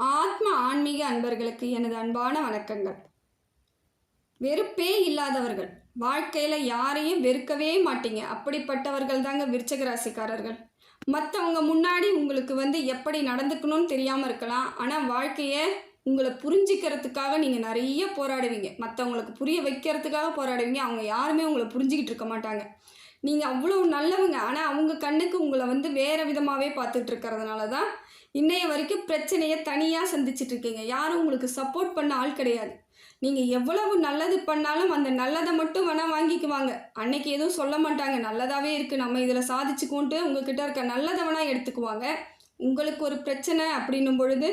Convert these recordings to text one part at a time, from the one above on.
ஆத்ம ஆன்மீக அன்பர்களுக்கு எனது அன்பான வணக்கங்கள். வெறுப்பே இல்லாதவர்கள் வாழ்க்கையில் யாரையும் வெறுக்கவே மாட்டீங்க. அப்படிப்பட்டவர்கள் தாங்க விருச்சக ராசிக்காரர்கள் மற்றவங்க முன்னாடி உங்களுக்கு வந்து எப்படி நடந்துக்கணும்னு தெரியாமல் இருக்கலாம். ஆனால் வாழ்க்கையை உங்களை புரிஞ்சிக்கிறதுக்காக நீங்கள் நிறைய போராடுவீங்க. மற்றவங்களுக்கு புரிய வைக்கிறதுக்காக போராடுவீங்க. அவங்க யாருமே உங்களை புரிஞ்சிக்கிட்டு இருக்க மாட்டாங்க. நீங்கள் அவ்வளோ நல்லவங்க. ஆனால் அவங்க கண்ணுக்கு உங்களை வந்து வேறு விதமாகவே பார்த்துட்டு இருக்கிறதுனால தான் இன்னைய வரைக்கும் பிரச்சனையை தனியாக சந்திச்சிட்டு இருக்கீங்க. யாரும் உங்களுக்கு சப்போர்ட் பண்ண ஆள் கிடையாது. நீங்கள் எவ்வளவு நல்லது பண்ணாலும் அந்த நல்லதை மட்டும் வேணால் வாங்கிக்குவாங்க. அன்னைக்கு எதுவும் சொல்ல மாட்டாங்க. நல்லதாகவே இருக்குது நம்ம இதில் சாதிச்சுக்கோன்ட்டு உங்ககிட்ட இருக்க நல்லதை வேணால் எடுத்துக்குவாங்க. உங்களுக்கு ஒரு பிரச்சனை அப்படின்னும் பொழுது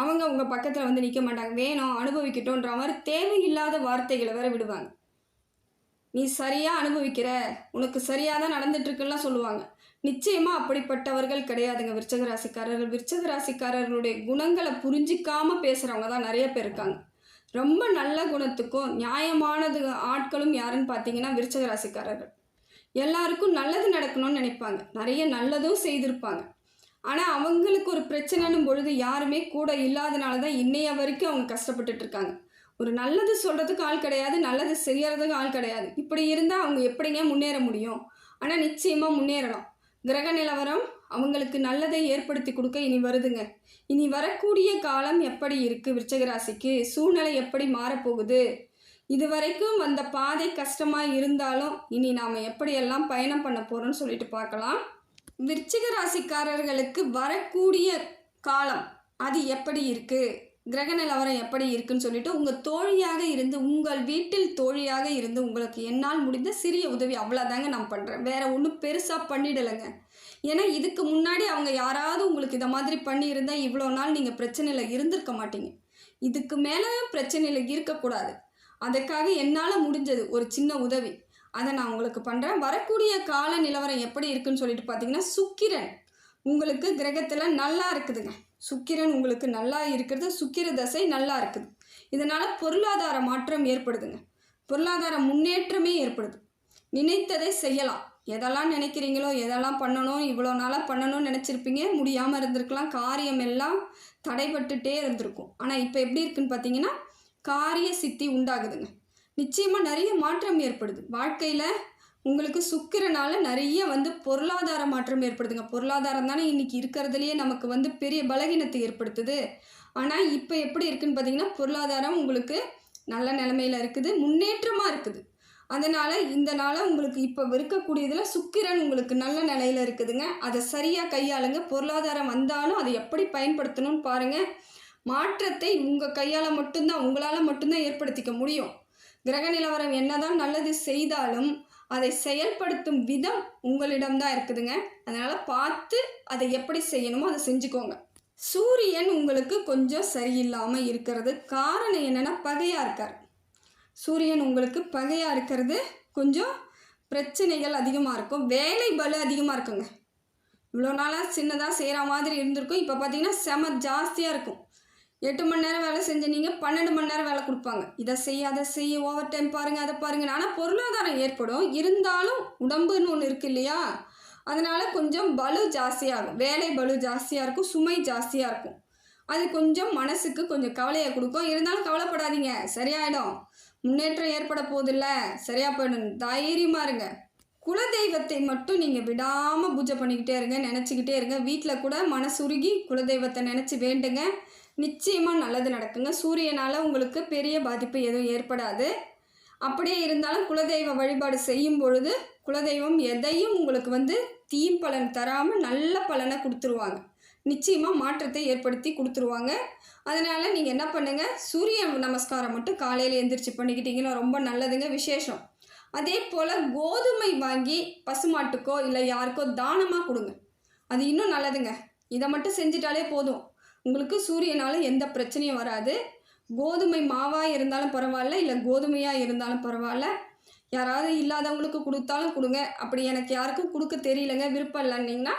அவங்க உங்கள் பக்கத்தில் வந்து நிற்க மாட்டாங்க. வேணும் அனுபவிக்கட்டும்ன்ற மாதிரி தேவையில்லாத வார்த்தைகளை வேற விடுவாங்க. நீ சரியாக அனுபவிக்கிற? உனக்கு சரியாக தான் நடந்துட்டுருக்குலாம் சொல்லுவாங்க. நிச்சயமாக அப்படிப்பட்டவர்கள் கிடையாதுங்க. விருச்சக ராசிக்காரர்கள் விருச்சக ராசிக்காரர்களுடைய குணங்களை புரிஞ்சிக்காம பேசுகிறவங்க தான் நிறைய பேர் இருக்காங்க. ரொம்ப நல்ல குணத்துக்கும் நியாயமானது ஆட்களும் யாருன்னு பார்த்தீங்கன்னா விருச்சக ராசிக்காரர்கள் எல்லாருக்கும் நல்லது நடக்கணும்னு நினைப்பாங்க. நிறைய நல்லதும் செய்திருப்பாங்க. ஆனால் அவங்களுக்கு ஒரு பிரச்சனைன்னும் பொழுது யாருமே கூட இல்லாதனால தான் இன்னைய வரைக்கும் அவங்க கஷ்டப்பட்டுட்டு இருக்காங்க. ஒரு நல்லது சொல்கிறதுக்கு ஆள் கிடையாது நல்லது செய்யறதுக்கு ஆள் கிடையாது. இப்படி இருந்தால் அவங்க எப்படிங்க முன்னேற முடியும்? ஆனால் நிச்சயமாக முன்னேறலாம் கிரக நிலவரம் அவங்களுக்கு நல்லதை ஏற்படுத்தி கொடுக்க இனி வருதுங்க. இனி வரக்கூடிய காலம் எப்படி இருக்குது விருச்சகராசிக்கு? சூழ்நிலை எப்படி மாறப்போகுது? இது வரைக்கும் வந்த பாதை கஷ்டமாக இருந்தாலும் இனி நாம் எப்படியெல்லாம் பயணம் பண்ண போகிறோம்னு சொல்லிட்டு பார்க்கலாம். விருச்சிக ராசிக்காரர்களுக்கு வரக்கூடிய காலம் அது எப்படி இருக்குது கிரக நிலவரம் எப்படி இருக்குன்னு சொல்லிட்டு உங்கள் தோழியாக இருந்து உங்கள் வீட்டில் தோழியாக இருந்து உங்களுக்கு என்னால் முடிந்த சிறிய உதவி அவ்வளோதாங்க நான் பண்ணுறேன் வேற ஒன்றும் பெருசாக பண்ணிடலைங்க. ஏன்னா இதுக்கு முன்னாடி அவங்க யாராவது உங்களுக்கு இதை மாதிரி பண்ணியிருந்தால் இவ்வளோ நாள் நீங்கள் பிரச்சனையில் இருந்திருக்க மாட்டீங்க. இதுக்கு மேலே பிரச்சனையில் இருக்கக்கூடாது. அதுக்காக என்னால் முடிஞ்சது ஒரு சின்ன உதவி. அதை நான் உங்களுக்கு பண்ணுறேன் வரக்கூடிய கால நிலவரம் எப்படி இருக்குன்னு சொல்லிட்டு பார்த்தீங்கன்னா சுக்கிரன் உங்களுக்கு கிரகத்தில் நல்லா இருக்குதுங்க. சுக்கிரன் உங்களுக்கு நல்லா இருக்கிறது சுக்கிர தசை நல்லா இருக்குது. இதனால் பொருளாதார மாற்றம் ஏற்படுதுங்க. பொருளாதார முன்னேற்றமே ஏற்படுது. நினைத்ததை செய்யலாம். எதெல்லாம் நினைக்கிறீங்களோ எதெல்லாம் பண்ணணும் இவ்வளோ நாளாக பண்ணணும்னு நினச்சிருப்பீங்க. முடியாமல் இருந்திருக்கலாம். காரியம் எல்லாம் தடைபட்டுட்டே இருந்திருக்கும். ஆனால் இப்போ எப்படி இருக்குன்னு பார்த்தீங்கன்னா காரிய சித்தி உண்டாகுதுங்க. நிச்சயமாக நிறைய மாற்றம் ஏற்படுது. வாழ்க்கையில் உங்களுக்கு சுக்கிரனால நிறைய வந்து பொருளாதார மாற்றம் ஏற்படுதுங்க. பொருளாதாரம் தானே இன்னைக்கு இருக்கிறதுலையே நமக்கு வந்து பெரிய பலகீனத்தை ஏற்படுத்துது. ஆனால் இப்போ எப்படி இருக்குன்னு பார்த்தீங்கன்னா பொருளாதாரம் உங்களுக்கு நல்ல நிலமையில இருக்குது முன்னேற்றமாக இருக்குது. அதனால் இந்த நாளை உங்களுக்கு இப்போ இருக்கக்கூடியதில் சுக்கிரன் உங்களுக்கு நல்ல நிலையில் இருக்குதுங்க. அதை சரியாக கையாளுங்க. பொருளாதாரம் வந்தாலும் அதை எப்படி பயன்படுத்தணும்னு பாருங்கள் மாற்றத்தை உங்கள் கையால் மட்டும்தான் உங்களால் மட்டும்தான் ஏற்படுத்திக்க முடியும். கிரக நிலவரம் என்னதான் நல்லது செய்தாலும் அதை செயல்படுத்தும் விதம் உங்களிடம்தான் இருக்குதுங்க. அதனால் பார்த்து அதை எப்படி செய்யணுமோ அதை செஞ்சுக்கோங்க. சூரியன் உங்களுக்கு கொஞ்சம் சரியில்லாமல் இருக்கிறது. காரணம் என்னென்னா பகையாக இருக்கார். சூரியன் உங்களுக்கு பகையாக இருக்கிறது. கொஞ்சம் பிரச்சனைகள் அதிகமாக இருக்கும். வேலை பலு அதிகமாக இருக்குங்க. இவ்வளோ நாளாக சின்னதாக செய்கிற மாதிரி இருந்திருக்கும். இப்போ பார்த்தீங்கன்னா செம ஜாஸ்தியாக இருக்கும். எட்டு மணி நேரம் வேலை செஞ்ச நீங்கள் பன்னெண்டு மணி நேரம் வேலை கொடுப்பாங்க. இதை செய்ய அதை செய்ய ஓவர் டைம் பாருங்கள் அதை பாருங்கள் ஆனால் பொருளாதாரம் ஏற்படும். இருந்தாலும் உடம்புன்னு ஒன்று இருக்கு இல்லையா? அதனால் கொஞ்சம் பலு ஜாஸ்தியாகும் வேலை பலு ஜாஸ்தியாக இருக்கும் சுமை ஜாஸ்தியாக இருக்கும். அது கொஞ்சம் மனசுக்கு கொஞ்சம் கவலையை கொடுக்கும். இருந்தாலும் கவலைப்படாதீங்க. சரியாயிடும். முன்னேற்றம் ஏற்பட போதில்ல சரியாக போயிடும். தைரியமாக இருங்க. குலதெய்வத்தை மட்டும் நீங்கள் விடாமல் பூஜை பண்ணிக்கிட்டே இருங்க நினச்சிக்கிட்டே இருங்க. வீட்டில் கூட மனசுருகி குலதெய்வத்தை நினச்சி வேண்டுங்க. நிச்சயமாக நல்லது நடக்குங்க. சூரியனால் உங்களுக்கு பெரிய பாதிப்பு எதுவும் ஏற்படாது. அப்படியே இருந்தாலும் குலதெய்வ வழிபாடு செய்யும் பொழுது குலதெய்வம் எதையும் உங்களுக்கு வந்து தீம் பலன் தராமல் நல்ல பலனை கொடுத்துருவாங்க. நிச்சயமாக மாற்றத்தை ஏற்படுத்தி கொடுத்துருவாங்க. அதனால் நீங்கள் என்ன பண்ணுங்கள் சூரிய நமஸ்காரம் மட்டும் காலையில் எந்திரிச்சு பண்ணிக்கிட்டீங்கன்னா ரொம்ப நல்லதுங்க விசேஷம். அதே போல் கோதுமை வாங்கி பசுமாட்டுக்கோ இல்லை யாருக்கோ தானமாக கொடுங்க. அது இன்னும் நல்லதுங்க. இதை மட்டும் செஞ்சிட்டாலே போதும். உங்களுக்கு சூரியனால் எந்த பிரச்சனையும் வராது. கோதுமை மாவாக இருந்தாலும் பரவாயில்ல இல்லை கோதுமையாக இருந்தாலும் பரவாயில்ல. யாராவது இல்லாதவங்களுக்கு கொடுத்தாலும் கொடுங்க. அப்படி எனக்கு யாருக்கும் கொடுக்க தெரியலங்க விருப்பம் இல்லைன்னீங்கன்னா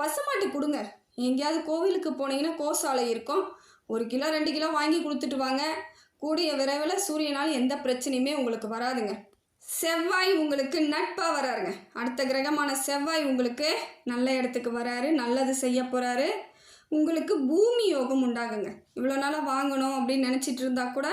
பசுமாட்டு கொடுங்க. எங்கேயாவது கோவிலுக்கு போனீங்கன்னா கோசாலை இருக்கும். ஒரு கிலோ ரெண்டு கிலோ வாங்கி கொடுத்துட்டு வாங்க. கூடிய விரைவில் சூரியனால் எந்த பிரச்சனையுமே உங்களுக்கு வராதுங்க. செவ்வாய் உங்களுக்கு நட்பாக வராருங்க. அடுத்த கிரகமான செவ்வாய் உங்களுக்கு நல்ல இடத்துக்கு வராரு நல்லது செய்ய போகிறாரு உங்களுக்கு பூமி யோகம் உண்டாகுங்க. இவ்வளோ நாளாக வாங்கணும் அப்படின்னு நினச்சிட்டு இருந்தா கூட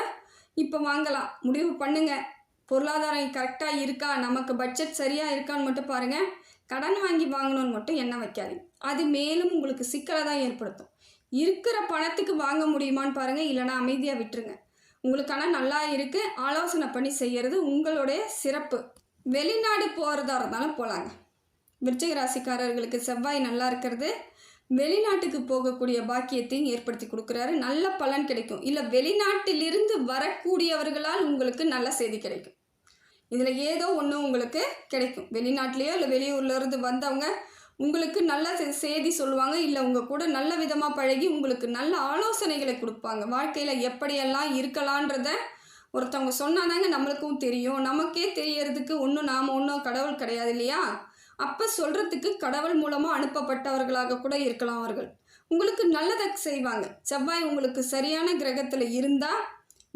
இப்போ வாங்கலாம். முடிவு பண்ணுங்கள் பொருளாதாரம் கரெக்டாக இருக்கா? நமக்கு பட்ஜெட் சரியாக இருக்கான்னு மட்டும் பாருங்கள் கடன் வாங்கி வாங்கணும்னு மட்டும் எண்ணம் வைக்காதீங்க. அது மேலும் உங்களுக்கு சிக்கலை தான் ஏற்படுத்தும். இருக்கிற பணத்துக்கு வாங்க முடியுமான்னு பாருங்கள் இல்லைனா அமைதியாக விட்டுருங்க. உங்களுக்கான நல்லா இருக்குது ஆலோசனை பண்ணி செய்கிறது உங்களுடைய சிறப்பு. வெளிநாடு போகிறதா இருந்தாலும் போகலாங்க விருச்சிக ராசிக்காரர்களுக்கு செவ்வாய் நல்லா இருக்கிறது. வெளிநாட்டுக்கு போகக்கூடிய பாக்கியத்தையும் ஏற்படுத்தி கொடுக்குறாரு. நல்ல பலன் கிடைக்கும். இல்லை வெளிநாட்டிலிருந்து வரக்கூடியவர்களால் உங்களுக்கு நல்ல செய்தி கிடைக்கும். இதில் ஏதோ ஒன்று உங்களுக்கு கிடைக்கும். வெளிநாட்டிலேயோ இல்லை வெளியூர்லேருந்து வந்தவங்க உங்களுக்கு நல்ல செய்தி சொல்லுவாங்க. இல்லை உங்கள் கூட நல்ல விதமாக பழகி உங்களுக்கு நல்ல ஆலோசனைகளை கொடுப்பாங்க. வாழ்க்கையில் எப்படியெல்லாம் இருக்கலான்றத ஒருத்தவங்க சொன்னாதாங்க நம்மளுக்கும் தெரியும். நமக்கே தெரியறதுக்கு ஒன்றும் நாம் ஒன்றும் கடவுள் கிடையாது இல்லையா? அப்போ சொல்கிறதுக்கு கடவுள் மூலமாக அனுப்பப்பட்டவர்களாக கூட இருக்கலாம் அவர்கள். உங்களுக்கு நல்லதை செய்வாங்க. செவ்வாய் உங்களுக்கு சரியான கிரகத்தில் இருந்தால்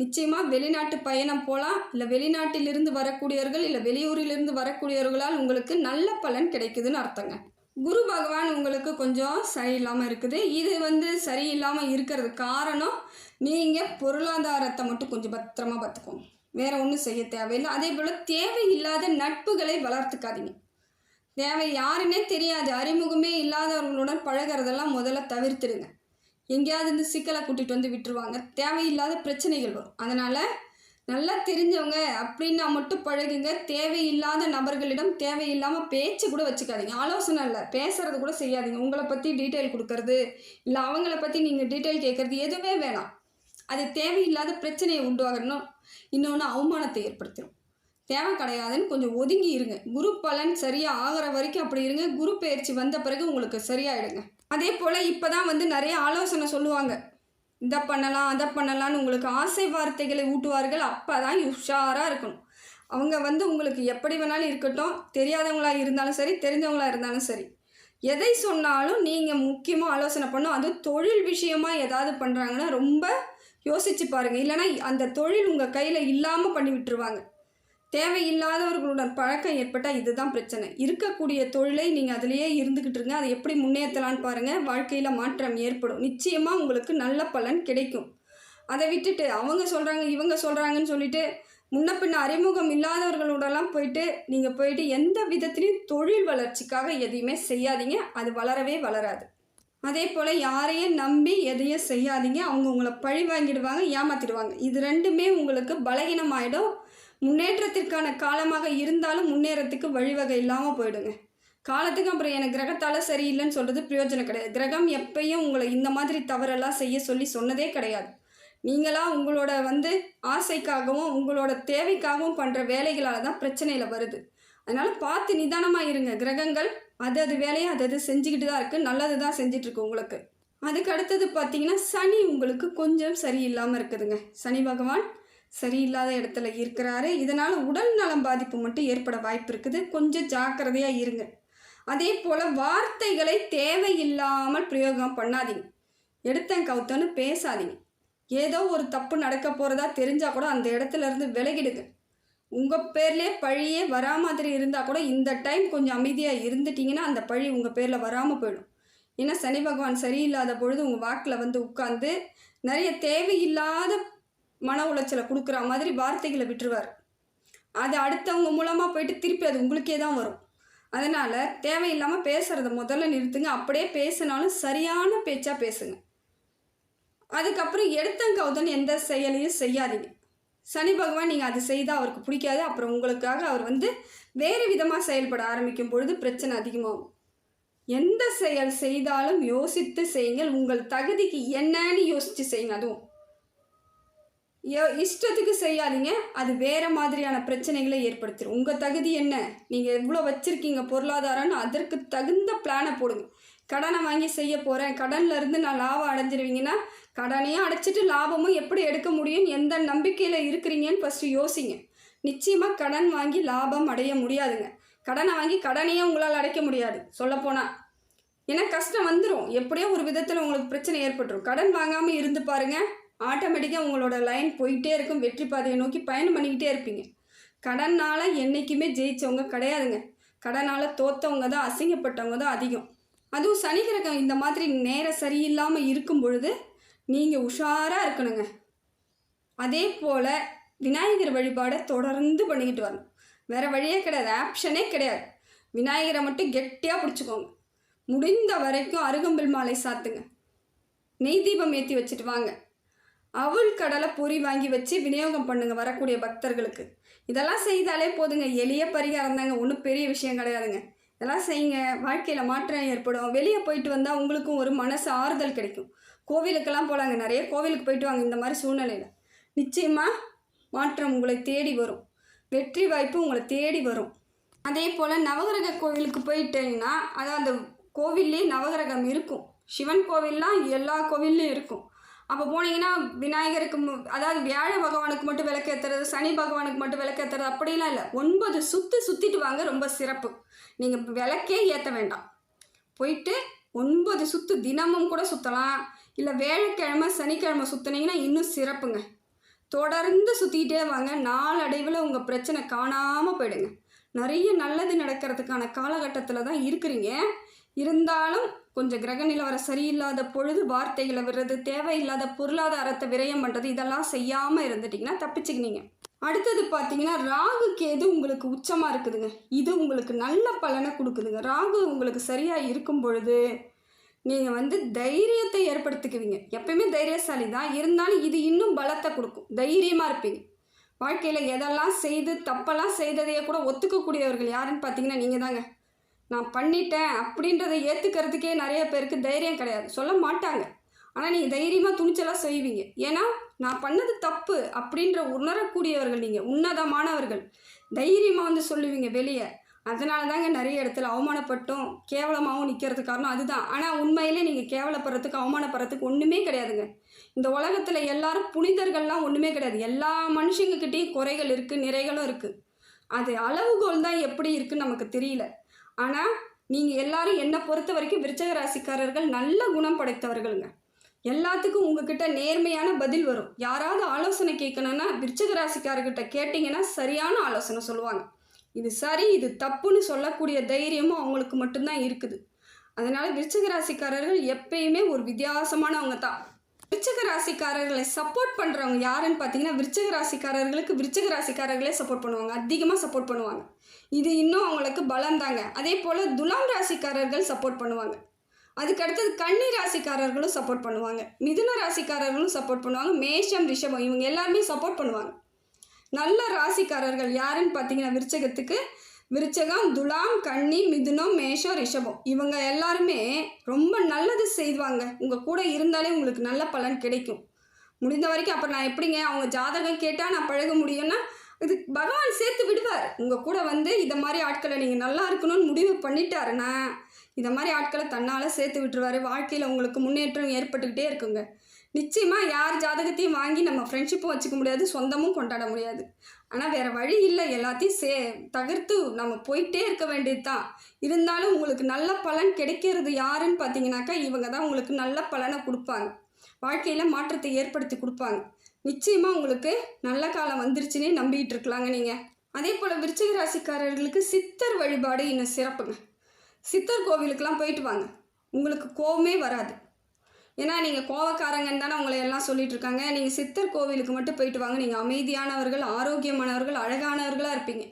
நிச்சயமாக வெளிநாட்டு பயணம் போகலாம் இல்லை வெளிநாட்டிலிருந்து வரக்கூடியவர்கள் இல்லை வெளியூரிலிருந்து வரக்கூடியவர்களால் உங்களுக்கு நல்ல பலன் கிடைக்குதுன்னு அர்த்தங்க. குரு பகவான் உங்களுக்கு கொஞ்சம் சரியில்லாமல் இருக்குது. இது வந்து சரியில்லாமல் இருக்கிறது காரணம் நீங்கள் பொருளாதாரத்தை மட்டும் கொஞ்சம் பத்திரமா பார்த்துக்கோங்க. வேறு ஒன்றும் செய்ய தேவையில்லை. அதே போல் தேவையில்லாத நட்புகளை வளர்த்துக்காதீங்க. தேவை யாருன்னே தெரியாது. அறிமுகமே இல்லாதவர்களுடன் பழகுறதெல்லாம் முதல்ல தவிர்த்துடுங்க. எங்கேயாவது இருந்து சிக்கலை கூட்டிகிட்டு வந்து விட்டுருவாங்க. தேவையில்லாத பிரச்சனைகள் வரும். அதனால் நல்லா தெரிஞ்சவங்க அப்படின்னா மட்டும் பழகுங்க. தேவையில்லாத நபர்களிடம் தேவையில்லாமல் பேச்சு கூட வச்சுக்காதீங்க. ஆலோசனை இல்லை. பேசுறது கூட செய்யாதீங்க. உங்களை பற்றி டீட்டெயில் கொடுக்கறது இல்லை அவங்கள பற்றி நீங்கள் டீட்டெயில் கேட்குறது எதுவுமே வேணாம். அது தேவையில்லாத பிரச்சனையை உண்டாகணும். இன்னொன்று அவமானத்தை ஏற்படுத்திடும் தேவை கிடையாதுன்னு கொஞ்சம் ஒதுங்கி இருங்க. குரு பலன் சரியாக ஆகிற வரைக்கும் அப்படி இருங்க. குரு பயிற்சி வந்த பிறகு உங்களுக்கு சரியாயிடுங்க. அதே போல் இப்போ தான் வந்து நிறைய ஆலோசனை சொல்லுவாங்க. இதை பண்ணலாம் அதை பண்ணலான்னு உங்களுக்கு ஆசை வார்த்தைகளை ஊட்டுவார்கள். அப்போ தான் உஷாராக இருக்கணும். அவங்க வந்து உங்களுக்கு எப்படி வேணாலும் இருக்கட்டும். தெரியாதவங்களாக இருந்தாலும் சரி தெரிஞ்சவங்களாக இருந்தாலும் சரி. எதை சொன்னாலும் நீங்கள் முக்கியமாக ஆலோசனை பண்ணும் அது தொழில் விஷயமா ஏதாவது பண்ணுறாங்கன்னா ரொம்ப யோசிச்சு பாருங்கள் இல்லைன்னா அந்த தொழில் உங்கள் கையில் இல்லாமல் பண்ணி விட்டுருவாங்க. தேவையில்லாதவர்களுடன் பழக்கம் ஏற்பட்டால் இதுதான் பிரச்சனை. இருக்கக்கூடிய தொழிலை நீங்கள் அதிலேயே இருந்துக்கிட்டு இருங்க. அதை எப்படி முன்னேற்றலான்னு பாருங்கள் வாழ்க்கையில் மாற்றம் ஏற்படும். நிச்சயமாக உங்களுக்கு நல்ல பலன் கிடைக்கும். அதை விட்டுட்டு அவங்க சொல்கிறாங்க இவங்க சொல்கிறாங்கன்னு சொல்லிட்டு முன்ன பின்ன அறிமுகம் இல்லாதவர்களோடலாம் போயிட்டு நீங்கள் போயிட்டு எந்த விதத்துலையும் தொழில் வளர்ச்சிக்காக எதையுமே செய்யாதீங்க. அது வளரவே வளராது. அதே போல் யாரையும் நம்பி எதையும் செய்யாதீங்க. அவங்க உங்களை பழி வாங்கிடுவாங்க ஏமாத்திடுவாங்க. இது ரெண்டுமே உங்களுக்கு பலகீனமாயிடும். முன்னேற்றத்திற்கான காலமாக இருந்தாலும் முன்னேறத்துக்கு வழிவகை இல்லாமல் போயிடுங்க. காலத்துக்கு அப்புறம் எனக்கு கிரகத்தால் சரியில்லைன்னு சொல்கிறது பிரயோஜனம் கிடையாது. கிரகம் எப்பயும் உங்களை இந்த மாதிரி தவறெல்லாம் செய்ய சொல்லி சொன்னதே கிடையாது. நீங்களாக உங்களோட வந்து ஆசைக்காகவும் உங்களோட தேவைக்காகவும் பண்ணுற வேலைகளால் தான் பிரச்சனையில் வருது. அதனால் பார்த்து நிதானமாக இருங்க. கிரகங்கள் அது அது வேலையை அது அது செஞ்சுக்கிட்டு தான் இருக்குது நல்லது தான் செஞ்சிட்ருக்கு உங்களுக்கு. அதுக்கு அடுத்தது பார்த்தீங்கன்னா சனி உங்களுக்கு கொஞ்சம் சரியில்லாமல் இருக்குதுங்க. சனி பகவான் சரியில்லாத இடத்துல இருக்கிறாரு இதனால் உடல் நலம் பாதிப்பு மட்டும் ஏற்பட வாய்ப்பு இருக்குது கொஞ்சம் ஜாக்கிரதையாக இருங்க. அதே போல் வார்த்தைகளை தேவையில்லாமல் பிரயோகம் பண்ணாதீங்க. எடுத்தேன் கவுத்தன்னு பேசாதீங்க. ஏதோ ஒரு தப்பு நடக்க போகிறதா தெரிஞ்சால் கூட அந்த இடத்துல இருந்து விலகிடுங்க. உங்கள் பேர்லே பழியே வரா மாதிரி இருந்தால் கூட இந்த டைம் கொஞ்சம் அமைதியாக இருந்துட்டிங்கன்னா அந்த பழி உங்கள் பேரில் வராமல் போயிடும். ஏன்னா சனி பகவான் சரியில்லாத பொழுது உங்கள் வாக்கில் வந்து உட்காந்து நிறைய தேவையில்லாத மன உளைச்சலை கொடுக்குற மாதிரி வார்த்தைகளை விட்டுருவார். அது அடுத்தவங்க மூலமாக போயிட்டு திருப்பி அது உங்களுக்கே தான் வரும். அதனால் தேவையில்லாமல் பேசுகிறத முதல்ல நிறுத்துங்க. அப்படியே பேசினாலும் சரியான பேச்சாக பேசுங்க. அதுக்கப்புறம் எடுத்தங்கவுதன் எந்த செயலையும் செய்யாதீங்க. சனி பகவான் நீங்கள் அது செய்தால் அவருக்கு பிடிக்காது. அப்புறம் உங்களுக்காக அவர் வந்து வேறு விதமாக செயல்பட ஆரம்பிக்கும் பொழுது பிரச்சனை அதிகமாகும். எந்த செயல் செய்தாலும் யோசித்து செய்யுங்கள். உங்கள் தகுதிக்கு என்னன்னு யோசித்து செய்யுங்க. அதுவும் இஷ்டத்துக்கு செய்யாதீங்க. அது வேறு மாதிரியான பிரச்சனைகளை ஏற்படுத்திடும் உங்கள் தகுதி என்ன? நீங்கள் எவ்வளோ வச்சுருக்கீங்க பொருளாதாரம்னு அதற்கு தகுந்த பிளானை போடுங்க. கடனை வாங்கி செய்ய போகிறேன் கடனில் இருந்து நான் லாபம் அடைஞ்சிருவீங்கன்னா கடனையும் அடைச்சிட்டு லாபமும் எப்படி எடுக்க முடியும்? எந்த நம்பிக்கையில் இருக்கிறீங்கன்னு ஃபஸ்ட்டு யோசிங்க. நிச்சயமாக கடன் வாங்கி லாபம் அடைய முடியாதுங்க. கடனை வாங்கி கடனையே உங்களால் அடைக்க முடியாது. சொல்லப்போனால் ஏன்னா கஷ்டம் வந்துடும் எப்படியோ ஒரு விதத்தில் உங்களுக்கு பிரச்சனை ஏற்பட்டுரும். கடன் வாங்காமல் இருந்து பாருங்கள் ஆட்டோமேட்டிக்காக உங்களோட லைன் போயிட்டே இருக்கும். வெற்றி பாதையை நோக்கி பயணம் பண்ணிக்கிட்டே இருப்பீங்க. கடனால் என்றைக்குமே ஜெயித்தவங்க கிடையாதுங்க. கடனால் தோத்தவங்க தான் அசிங்கப்பட்டவங்க தான் அதிகம். அதுவும் சனி கிரகம் இந்த மாதிரி நேரம் சரியில்லாமல் இருக்கும் பொழுது நீங்கள் உஷாராக இருக்கணுங்க. அதே போல் விநாயகர் வழிபாடை தொடர்ந்து பண்ணிக்கிட்டு வரணும். வேறு வழியே கிடையாது. ஆப்ஷனே கிடையாது. விநாயகரை மட்டும் கெட்டியாக பிடிச்சிக்கோங்க. முடிந்த வரைக்கும் அருகம்பில் மாலை சாத்துங்க. நெய் தீபம் ஏற்றி வச்சுட்டு வாங்க. அவுள் கடலை பொறி வாங்கி வச்சு விநியோகம் பண்ணுங்க வரக்கூடிய பக்தர்களுக்கு. இதெல்லாம் செய்தாலே போதுங்க. எளிய பரிகாரம் தாங்க. ஒன்றும் பெரிய விஷயம் கிடையாதுங்க. இதெல்லாம் செய்யுங்க. வாழ்க்கையில் மாற்றம் ஏற்படும். வெளியே போயிட்டு வந்தால் உங்களுக்கும் ஒரு மனசு ஆறுதல் கிடைக்கும். கோவிலுக்கெல்லாம் போகலாங்க நிறைய கோவிலுக்கு போயிட்டு வாங்க இந்த மாதிரி சூழ்நிலையில். நிச்சயமாக மாற்றம் உங்களை தேடி வரும். வெற்றி வாய்ப்பு உங்களை தேடி வரும். அதே போல் நவகிரக கோவிலுக்கு போயிட்டீங்கன்னா அதான் அந்த கோவில்லே நவகிரகம் இருக்கும். சிவன் கோவில்லாம் எல்லா கோவில்லையும் இருக்கும். அப்போ போனீங்கன்னா விநாயகருக்கு மு- அதாவது வியாழ பகவானுக்கு மட்டும் விளக்கேற்றுறது சனி பகவானுக்கு மட்டும் விளக்கேற்றுறது அப்படிலாம் இல்லை. ஒன்பது சுற்று சுற்றிட்டு வாங்க ரொம்ப சிறப்பு. நீங்கள் விளக்கே ஏற்ற வேண்டாம். போயிட்டு ஒன்பது சுற்று தினமும் கூட சுற்றலாம் இல்லை வேலைக்கிழமை சனிக்கிழமை சுற்றுனீங்கன்னா இன்னும் சிறப்புங்க. தொடர்ந்து சுற்றிக்கிட்டே வாங்க. நாளடைவில் உங்கள் பிரச்சனை காணாமல் போயிடுங்க. நிறைய நல்லது நடக்கிறதுக்கான காலகட்டத்தில் தான் இருக்கிறீங்க. இருந்தாலும் கொஞ்சம் கிரக நிலவரம் சரியில்லாத பொழுது வார்த்தைகளை விடுறது தேவையில்லாத பொருளாதாரத்தை விரயம் பண்ணுறது இதெல்லாம் செய்யாமல் இருந்துட்டிங்கன்னா தப்பிச்சுக்கினீங்க. அடுத்தது பார்த்தீங்கன்னா ராகு கேது உங்களுக்கு உச்சமாக இருக்குதுங்க. இது உங்களுக்கு நல்ல பலனை கொடுக்குதுங்க. ராகு உங்களுக்கு சரியாக இருக்கும் பொழுது நீங்கள் வந்து தைரியத்தை ஏற்படுத்திக்குவீங்க. எப்பயுமே தைரியசாலி தான் இருந்தாலும் இது இன்னும் பலத்தை கொடுக்கும். தைரியமாக இருப்பீங்க. வாழ்க்கையில் எதெல்லாம் செய்து தப்பெல்லாம் செய்ததையே கூட ஒத்துக்கக்கூடியவர்கள் யாருன்னு பார்த்தீங்கன்னா நீங்கள் தாங்க நான் பண்ணிட்டேன் அப்படின்றத ஏற்றுக்கிறதுக்கே நிறைய பேருக்கு தைரியம் கிடையாது. சொல்ல மாட்டாங்க. ஆனால் நீங்கள் தைரியமாக துணிச்சலாக செய்வீங்க. ஏன்னா நான் பண்ணது தப்பு அப்படின்ற உணரக்கூடியவர்கள் நீங்கள் உன்னதமானவர்கள். தைரியமாக வந்து சொல்லுவீங்க வெளியே. அதனால தாங்க நிறைய இடத்துல அவமானப்பட்டும் கேவலமாகவும் நிற்கிறது காரணம் அதுதான். ஆனால் உண்மையிலே நீங்கள் கேவலப்படுறதுக்கு அவமானப்படுறதுக்கு ஒன்றுமே கிடையாதுங்க. இந்த உலகத்தில் எல்லாரும் புனிதர்கள்லாம் ஒன்றுமே கிடையாது. எல்லா மனுஷங்கக்கிட்டேயும் குறைகள் இருக்குது நிறைகளும் இருக்குது அது அளவுகோல் தான் எப்படி இருக்குன்னு நமக்கு தெரியல. ஆனால் நீங்கள் எல்லாரும் என்னை பொறுத்த வரைக்கும் விருச்சக ராசிக்காரர்கள் நல்ல குணம் படைத்தவர்களுங்க. எல்லாத்துக்கும் உங்ககிட்ட நேர்மையான பதில் வரும். யாராவது ஆலோசனை கேட்கணுன்னா விருச்சக ராசிக்காரர்கிட்ட கேட்டிங்கன்னா சரியான ஆலோசனை சொல்லுவாங்க. இது சரி இது தப்புன்னு சொல்லக்கூடிய தைரியமும் அவங்களுக்கு மட்டும்தான் இருக்குது. அதனால் விருச்சக ராசிக்காரர்கள் எப்பயுமே ஒரு வித்தியாசமானவங்க தான். விருச்சக ராசிக்காரர்களை சப்போர்ட் பண்ணுறவங்க யாருன்னு பார்த்தீங்கன்னா விருச்சக ராசிக்காரர்களுக்கு விருச்சக ராசிக்காரர்களே சப்போர்ட் பண்ணுவாங்க. அதிகமாக சப்போர்ட் பண்ணுவாங்க. இது இன்னும் அவங்களுக்கு பலம் தாங்க அதே போல் துலாம் ராசிக்காரர்கள் சப்போர்ட் பண்ணுவாங்க. அதுக்கு அடுத்தது கன்னி ராசிக்காரர்களும் சப்போர்ட் பண்ணுவாங்க. மிதுன ராசிக்காரர்களும் சப்போர்ட் பண்ணுவாங்க. மேஷம் ரிஷபம் இவங்க எல்லாருமே சப்போர்ட் பண்ணுவாங்க. நல்ல ராசிக்காரர்கள் யாருன்னு பார்த்தீங்கன்னா விருச்சகத்துக்கு விருச்சகம் துலாம் கன்னி மிதுனம் மேஷம் ரிஷபம். இவங்க எல்லாருமே ரொம்ப நல்லது செய்வாங்க. உங்கள் கூட இருந்தாலே உங்களுக்கு நல்ல பலன் கிடைக்கும். முடிந்த வரைக்கும் அப்புறம் நான் எப்படிங்க? அவங்க ஜாதகம் கேட்டால் நான் பழக முடியும்னா இது பகவான் சேர்த்து விடுவார். உங்கள் கூட வந்து இந்த மாதிரி ஆட்களை நீங்கள் நல்லா இருக்கணும்னு முடிவு பண்ணிட்டாருன்னா இந்த மாதிரி ஆட்களை தன்னால் சேர்த்து விட்டுருவாரு. வாழ்க்கையில் உங்களுக்கு முன்னேற்றம் ஏற்பட்டுக்கிட்டே இருக்குங்க. நிச்சயமாக யார் ஜாதகத்தையும் வாங்கி நம்ம ஃப்ரெண்ட்ஷிப்பும் வச்சுக்க முடியாது சொந்தமும் கொண்டாட முடியாது. ஆனால் வேறு வழி இல்லை. எல்லாத்தையும் சே தவிர்த்து நம்ம போயிட்டே இருக்க வேண்டியது தான் இருந்தாலும் உங்களுக்கு நல்ல பலன் கிடைக்கிறது யாருன்னு பார்த்தீங்கன்னாக்கா இவங்க தான். உங்களுக்கு நல்ல பலனை கொடுப்பாங்க. வாழ்க்கையில் மாற்றத்தை ஏற்படுத்தி கொடுப்பாங்க. நிச்சயமாக உங்களுக்கு நல்ல காலம் வந்துருச்சுன்னே நம்பிக்கிட்டு இருக்கலாங்க நீங்கள் அதே போல் விருச்சிக ராசிக்காரர்களுக்கு சித்தர் வழிபாடு இன்னும் சிறப்புங்க. சித்தர் கோவிலுக்கெல்லாம் போயிட்டு வாங்க. உங்களுக்கு கோவமே வராது. ஏன்னா நீங்கள் கோவக்காரங்கன்னு தானே உங்களை எல்லாம் சொல்லிட்டு இருக்காங்க நீங்கள் சித்தர் கோவிலுக்கு மட்டும் போயிட்டு வாங்க. நீங்கள் அமைதியானவர்கள் ஆரோக்கியமானவர்கள் அழகானவர்களாக இருப்பீங்க.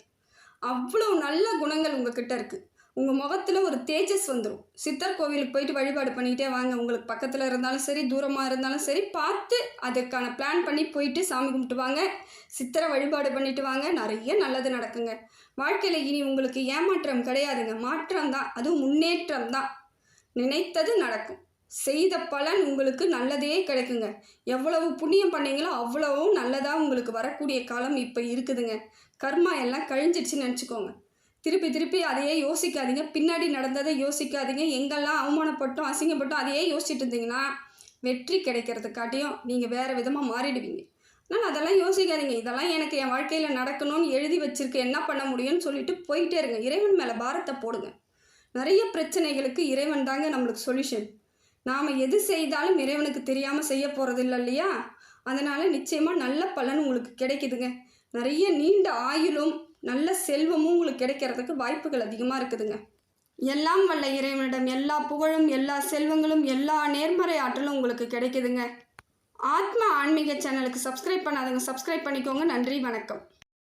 அவ்வளோ நல்ல குணங்கள் உங்ககிட்ட இருக்குது உங்கள் முகத்தில் ஒரு தேஜஸ் வந்துடும் சித்தர் கோவிலுக்கு போயிட்டு வழிபாடு பண்ணிக்கிட்டே வாங்க. உங்களுக்கு பக்கத்தில் இருந்தாலும் சரி தூரமாக இருந்தாலும் சரி பார்த்து அதுக்கான பிளான் பண்ணி போயிட்டு சாமி கும்பிட்டு வாங்க. சித்தரை வழிபாடு பண்ணிட்டு வாங்க. நிறைய நல்லது நடக்குங்க. வாழ்க்கையில் இனி உங்களுக்கு ஏமாற்றம் கிடையாதுங்க. மாற்றம் தான். அதுவும் முன்னேற்றம் தான். நினைத்தது நடக்கும். செய்த பலன் உங்களுக்கு நல்லதே கிடைக்குங்க. எவ்வளவு புண்ணியம் பண்ணீங்களோ அவ்வளவும் நல்லதாக உங்களுக்கு வரக்கூடிய காலம் இப்போ இருக்குதுங்க. கர்மா எல்லாம் கழிஞ்சிடுச்சுன்னு நினச்சிக்கோங்க. திருப்பி திருப்பி அதையே யோசிக்காதீங்க. பின்னாடி நடந்ததை யோசிக்காதீங்க. எங்கெல்லாம் அவமானப்பட்டோம் அசிங்கப்பட்டோம் அதையே யோசிச்சுட்டு இருந்தீங்கன்னா வெற்றி கிடைக்கிறதுக்காட்டியும் நீங்கள் வேறு விதமாக மாறிடுவீங்க. ஆனால் அதெல்லாம் யோசிக்காதீங்க. இதெல்லாம் எனக்கு என் வாழ்க்கையில் நடக்கணும்னு எழுதி வச்சிருக்கு. என்ன பண்ண முடியும்னு சொல்லிட்டு போயிட்டே இருங்க. இறைவன் மேலே பாரத்தை போடுங்க. நிறைய பிரச்சனைகளுக்கு இறைவன் தாங்க நம்மளுக்கு சொல்யூஷன் நாம் எது செய்தாலும் இறைவனுக்கு தெரியாமல் செய்ய போகிறது இல்லை இல்லையா? அதனால் நிச்சயமாக நல்ல பலன் உங்களுக்கு கிடைக்குதுங்க. நிறைய நீண்ட ஆயுளும் நல்ல செல்வமும் உங்களுக்கு கிடைக்கிறதுக்கு வாய்ப்புகள் அதிகமாக இருக்குதுங்க. எல்லாம் வல்ல இறைவனிடம் எல்லா புகழும் எல்லா செல்வங்களும் எல்லா நேர்மறை ஆற்றலும் உங்களுக்கு கிடைக்குதுங்க. ஆத்மா ஆன்மீக சேனலுக்கு சப்ஸ்கிரைப் பண்ணாதவங்க சப்ஸ்கிரைப் பண்ணிக்கோங்க. நன்றி வணக்கம்.